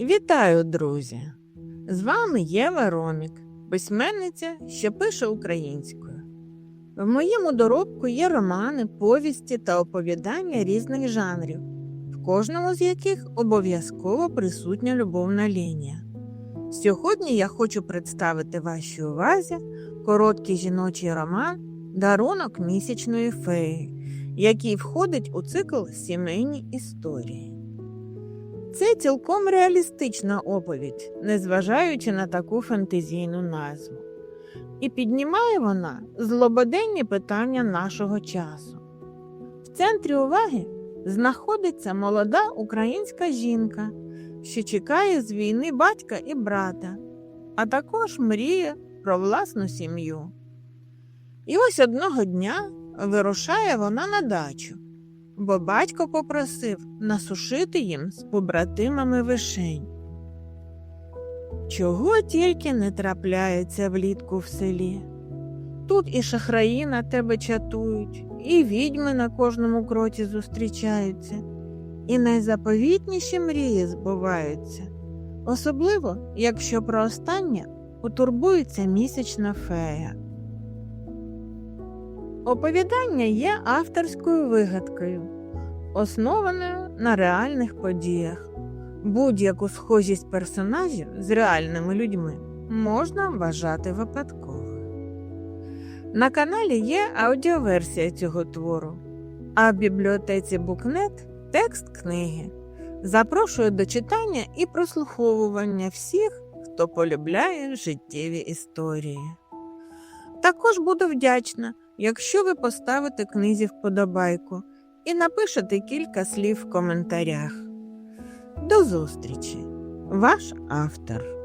Вітаю, друзі! З вами Єва Ромік, письменниця, що пише українською. В моєму доробку є романи, повісті та оповідання різних жанрів, в кожному з яких обов'язково присутня любовна лінія. Сьогодні я хочу представити вашій увазі короткий жіночий роман Дарунок місячної феї, який входить у цикл Сімейні історії. Це цілком реалістична оповідь, незважаючи на таку фантазійну назву. І піднімає вона злободенні питання нашого часу. В центрі уваги знаходиться молода українська жінка, що чекає з війни батька і брата, а також мріє про власну сім'ю. І ось одного дня вирушає вона на дачу бо батько попросив насушити їм з побратимами вишень. Чого тільки не трапляється влітку в селі. Тут і шахраї на тебе чатують, і відьми на кожному кроці зустрічаються, і найзаповітніші мрії збуваються, особливо, якщо про останнє потурбується місячна фея. Оповідання є авторською вигадкою, основаною на реальних подіях. Будь-яку схожість персонажів з реальними людьми можна вважати випадковою. На каналі є аудіоверсія цього твору, а в бібліотеці Букнет текст книги. Запрошую до читання і прослуховування всіх, хто полюбляє життєві історії. Також буду вдячна якщо ви поставите книзі вподобайку і напишете кілька слів в коментарях. До зустрічі, ваш автор.